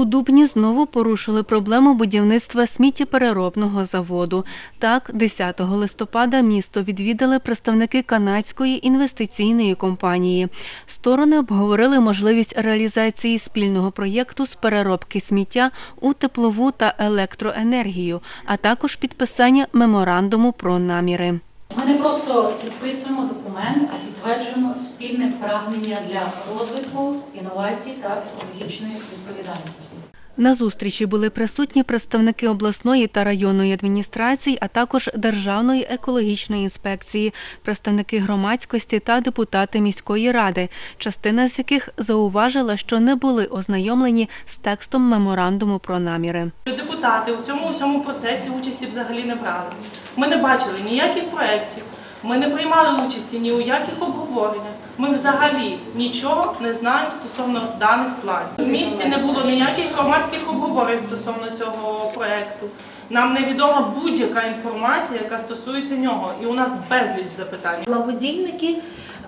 У Дубні знову порушили проблему будівництва сміттєпереробного заводу. Так, 10 листопада місто відвідали представники канадської інвестиційної компанії. Сторони обговорили можливість реалізації спільного проєкту з переробки сміття у теплову та електроенергію, а також підписання меморандуму про наміри. Ми не просто підписуємо документ, а підтверджуємо спільне прагнення для розвитку, інновацій та екологічної відповідальності. На зустрічі були присутні представники обласної та районної адміністрацій, а також Державної екологічної інспекції, представники громадськості та депутати міської ради, частина з яких зауважила, що не були ознайомлені з текстом меморандуму про наміри. депутати у цьому усьому процесі участі взагалі не брали. Ми не бачили ніяких проєктів, ми не приймали участі ні у яких обговореннях. Ми взагалі нічого не знаємо стосовно даних планів. В місті не було ніяких громадських обговорень стосовно цього проєкту. Нам невідома будь-яка інформація, яка стосується нього, і у нас безліч запитань. Благодійники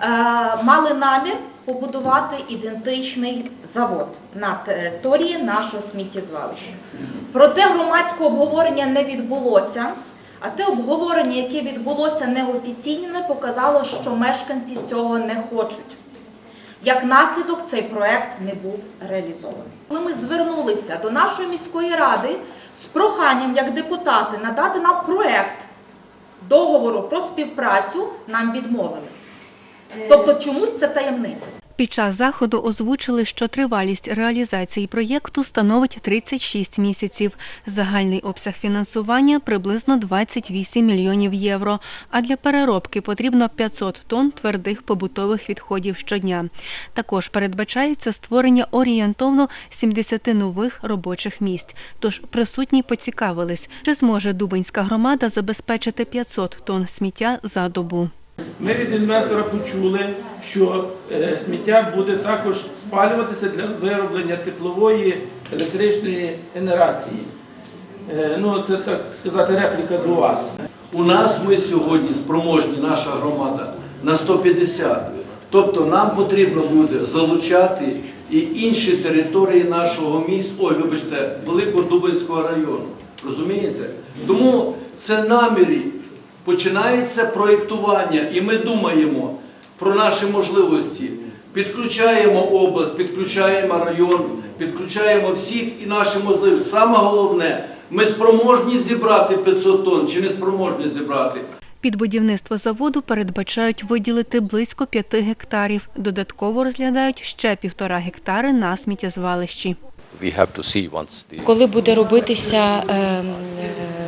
е, мали намір побудувати ідентичний завод на території нашого сміттєзвалища. Проте громадського обговорення не відбулося. А те обговорення, яке відбулося неофіційне, показало, що мешканці цього не хочуть. Як наслідок, цей проект не був реалізований. Коли ми звернулися до нашої міської ради з проханням, як депутати, надати нам проект договору про співпрацю, нам відмовили. Тобто чомусь це таємниця. Під час заходу озвучили, що тривалість реалізації проєкту становить 36 місяців. Загальний обсяг фінансування приблизно 28 мільйонів євро. А для переробки потрібно 500 тонн твердих побутових відходів щодня. Також передбачається створення орієнтовно 70 нових робочих місць. Тож присутні поцікавились, чи зможе Дубинська громада забезпечити 500 тонн сміття за добу. Ми від інвестора почули, що е, сміття буде також спалюватися для вироблення теплової електричної генерації. Е, Ну, це так сказати, репліка до вас. У нас ми сьогодні спроможні, наша громада, на 150. Тобто нам потрібно буде залучати і інші території нашого міста, ой, вибачте, Великодубинського району. Розумієте? Тому це наміри. Починається проєктування, і ми думаємо про наші можливості. Підключаємо область, підключаємо район, підключаємо всіх і наші можливості. Саме головне, ми спроможні зібрати 500 тонн чи не спроможні зібрати. Під будівництво заводу передбачають виділити близько 5 гектарів. Додатково розглядають ще півтора гектари на сміттєзвалищі. Коли буде робитися ем, е,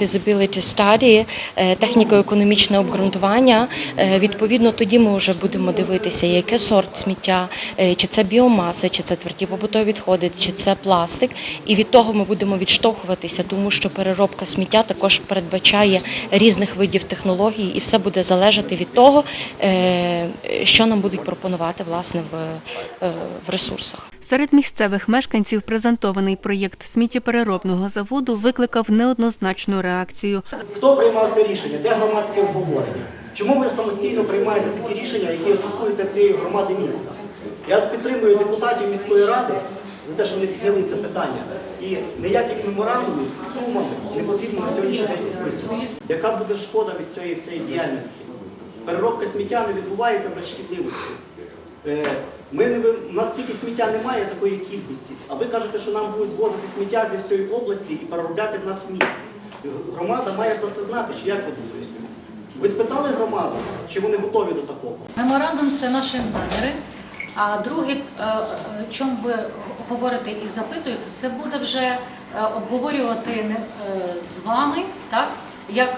feasibility study, е, техніко-економічне обґрунтування, е, відповідно тоді ми вже будемо дивитися, яке сорт сміття, е, чи це біомаса, чи це тверді побутові відходи, чи це пластик. І від того ми будемо відштовхуватися, тому що переробка сміття також передбачає різних видів технологій, і все буде залежати від того, що нам будуть пропонувати власне в ресурсах. Серед місцевих мешканців презентований проєкт сміттєпереробного заводу викликав неоднозначну реакцію. Хто приймав це рішення? Де громадське обговорення? Чому ви самостійно приймаєте такі рішення, які стосуються всієї громади міста? Я підтримую депутатів міської ради за те, що вони підняли це питання. І ніяких меморандумів з сумами не потрібно на сьогоднішній день підписувати. Яка буде шкода від цієї всієї діяльності? Переробка сміття не відбувається без шкідливості. Ми не ви- у нас стільки сміття немає такої кількості. А ви кажете, що нам будуть звозити сміття зі всієї області і переробляти в нас в місті. Громада має про це знати, чи як ви думаєте? Ви спитали громаду, чи вони готові до такого? Меморандум це наші наміри. А друге, е, е, чому ви говорите і запитуєте, це буде вже е, обговорювати з вами, так як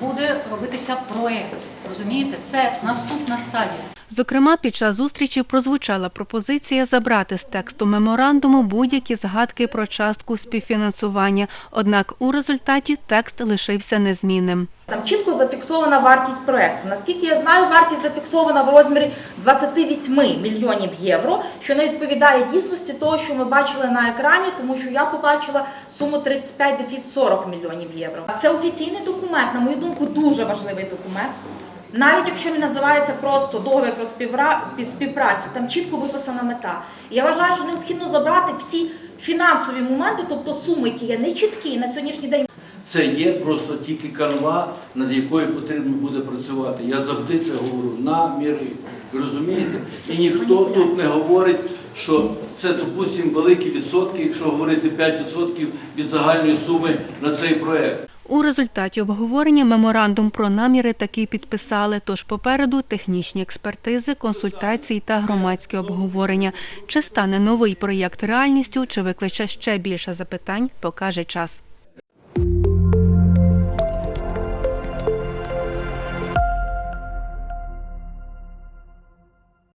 буде робитися проєкт. Розумієте, це наступна стадія. Зокрема, під час зустрічі прозвучала пропозиція забрати з тексту меморандуму будь-які згадки про частку співфінансування. Однак у результаті текст лишився незмінним. Там чітко зафіксована вартість проекту. Наскільки я знаю, вартість зафіксована в розмірі 28 мільйонів євро, що не відповідає дійсності того, що ми бачили на екрані, тому що я побачила суму 35 дефіс 40 мільйонів євро. Це офіційний документ, на мою думку, дуже важливий документ. Навіть якщо він називається просто договір про співпрацю, там чітко виписана мета. Я вважаю, що необхідно забрати всі фінансові моменти, тобто суми, які є нечіткі на сьогоднішній день. Це є просто тільки канва, над якою потрібно буде працювати. Я завжди це говорю, наміри. Ви розумієте? І ніхто тут не говорить, що це, допустимо, великі відсотки, якщо говорити 5% від загальної суми на цей проект. У результаті обговорення меморандум про наміри таки підписали. Тож попереду технічні експертизи, консультації та громадські обговорення. Чи стане новий проєкт реальністю, чи викличе ще більше запитань, покаже час.